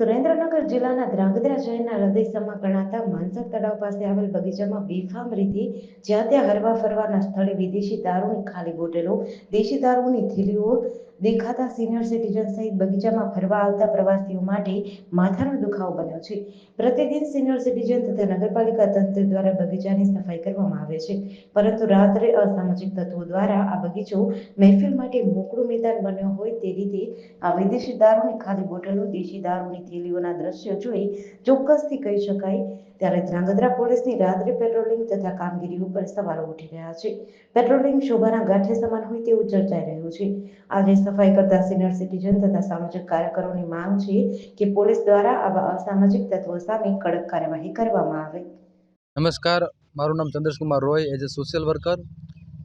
સુરેન્દ્રનગર જિલ્લાના ધ્રાંગધ્રા શહેરના હૃદયસમાં ગણાતા માનસર તળાવ પાસે આવેલ બગીચામાં બેફામ રીતે જ્યાં ત્યાં હરવા ફરવાના સ્થળે વિદેશી દારૂની ખાલી બોટલો, દેશી દારૂની થેલીઓ દેખાતા સિનિયર સિટીઝન સહિત બગીચામાં ફરવા આવતા પ્રવાસીઓ માટે માથાનો દુખાવો બન્યો છે. પ્રતિદિન સિનિયર સિટીઝન તથા નગરપાલિકા તંત્ર દ્વારા બગીચાની સફાઈ કરવામાં આવે છે. પરંતુ રાત્રે અસામાજિક તત્વો દ્વારા આ બગીચો મહેફિલ માટે મોકળું મેદાન બન્યો હોય તે રીતે આ વિદેશી દારૂની ખાલી બોટલો, દેશી દારૂની થેલીઓના દ્રશ્યો જોઈ ચોક્કસથી કહી શકાય ત્યારે ધ્રાંગધ્રા પોલીસની રાત્રિ પેટ્રોલિંગ તથા કામગીરી ઉપર સવાલો ઉઠી રહ્યા છે. પેટ્રોલિંગ શોભાના ગાંઠે સમાન હોય તેવું ચર્ચાઈ રહ્યું છે. આજે સફાઈ કરતા સિનિયર સિટીઝન તથા સામાજિક કાર્યકરોની માંગ છે કે પોલીસ દ્વારા આવા અસામાજિક તત્વો સામે કડક કાર્યવાહી કરવામાં આવે. નમસ્કાર, મારું નામ Chandrashkumar Roy, as a social worker.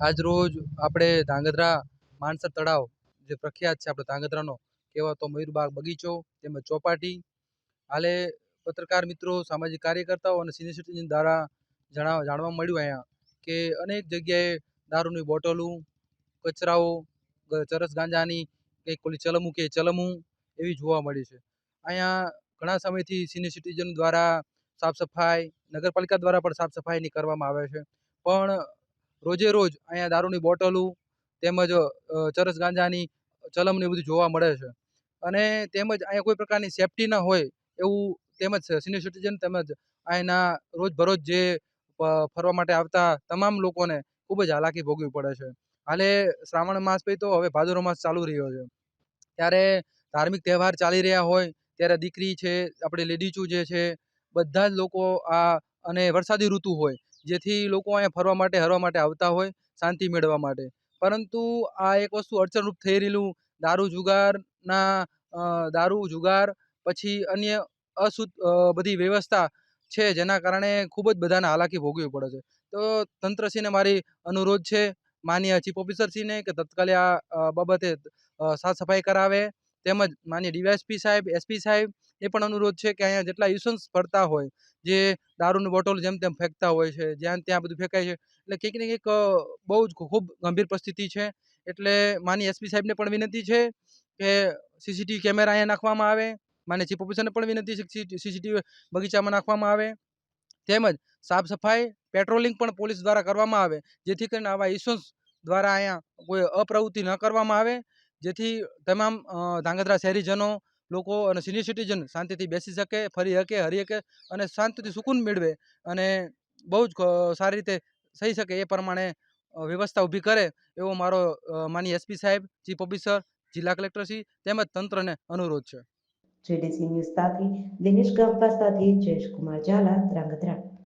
આજ રોજ આપણે ધ્રાંગધ્રા માનસર તળાવ જે પ્રખ્યાત છે, આપણે ધ્રાંગધ્રાનો કહેવાતો મયુરબાગ બગીચો, તેમજ ચોપાટી. હાલે પત્રકાર મિત્રો, સામાજિક કાર્યકર્તાઓ અને સિનિયર સિટીઝન દ્વારા જણાવ, જાણવા મળ્યું અહીંયા કે અનેક જગ્યાએ દારૂની બોટલો, કચરાઓ ચરસ ગાંજાની કંઈક ઓલી ચલમું કે ચલમું એવી જોવા મળી છે. અહીંયા ઘણા સમયથી સિનિયર સિટીઝન દ્વારા સાફ સફાઈ, નગરપાલિકા દ્વારા પણ સાફ સફાઈની કરવામાં આવે છે. પણ રોજે રોજ અહીંયા દારૂની બોટલો તેમજ ચરસ ગાંજાની ચલમને બધું જોવા મળે છે. અને તેમજ અહીંયા કોઈ પ્રકારની સેફટી ન હોય એવું તેમજ સિનિયર સિટીઝન તેમજ અહીંના રોજબરોજ જે ફરવા માટે આવતા તમામ લોકોને ખૂબ જ હાલાકી ભોગવી પડે છે. હાલે શ્રાવણ માસ પછી તો હવે ભાદરો માસ ચાલુ રહ્યો છે. ત્યારે ધાર્મિક તહેવાર ચાલી રહ્યા હોય, ત્યારે દીકરી છે, આપણે લેડીઝો જે છે, બધા જ લોકો આ અને વરસાદી ઋતુ હોય, જેથી લોકો અહીંયા ફરવા માટે, હરવા માટે આવતા હોય, શાંતિ મેળવવા માટે. પરંતુ આ એક વસ્તુ અડચણરૂપ થઈ રહેલું, દારૂ જુગારના દારૂ જુગાર, પછી અન્ય અશુદ્ધ બધી વ્યવસ્થા છે જેના કારણે ખૂબ જ બધાને હાલાકી ભોગવવી પડે છે. તો તંત્રશ્રીને મારી અનુરોધ છે, માન્ય ચીફ ઓફિસરશ્રીને કે તત્કાલે આ બાબતે સાફ સફાઈ કરાવે. તેમજ માન્ય ડીવાયએસપી સાહેબ, એસપી સાહેબ એ પણ અનુરોધ છે કે અહીંયા જેટલા યુસન્સ ફરતા હોય, જે દારૂની બોટલ જેમ તેમ ફેંકતા હોય છે, જ્યાં ત્યાં બધું ફેંકાય છે, એટલે કંઈક ને કંઈક બહુ જ ખૂબ ગંભીર પરિસ્થિતિ છે. એટલે માની એસપી સાહેબને પણ વિનંતી છે કે સીસીટીવી કેમેરા અહીંયા નાખવામાં આવે. માન્ય ચીફ ઓફિસરને પણ વિનંતી સીસીટીવી બગીચામાં નાખવામાં આવે. તેમજ સાફ સફાઈ, પેટ્રોલિંગ પણ પોલીસ દ્વારા કરવામાં આવે, જેથી કરીને આવા ઇસ્યુઝ દ્વારા અહીંયા કોઈ અપ્રવૃત્તિ ન કરવામાં આવે. જેથી તમામ ધાંગધ્રા શહેરીજનો, લોકો અને સિનિયર સિટીઝન શાંતિથી બેસી શકે, ફરી શકે હરી શકે અને શાંતિથી સુકૂન મેળવે અને બહુ જ સારી રીતે થઈ શકે એ પ્રમાણે વ્યવસ્થા ઊભી કરે એવો મારો માની એસપી સાહેબ, ચીફ ઓફિસર, જિલ્લા કલેક્ટરશ્રી તેમજ તંત્રને અનુરોધ છે. જેડીસી ન્યૂઝ સાથે દિનેશ ગામપા સાથે જયેશ કુમાર ઝાલા ધ્રાંગધ્રા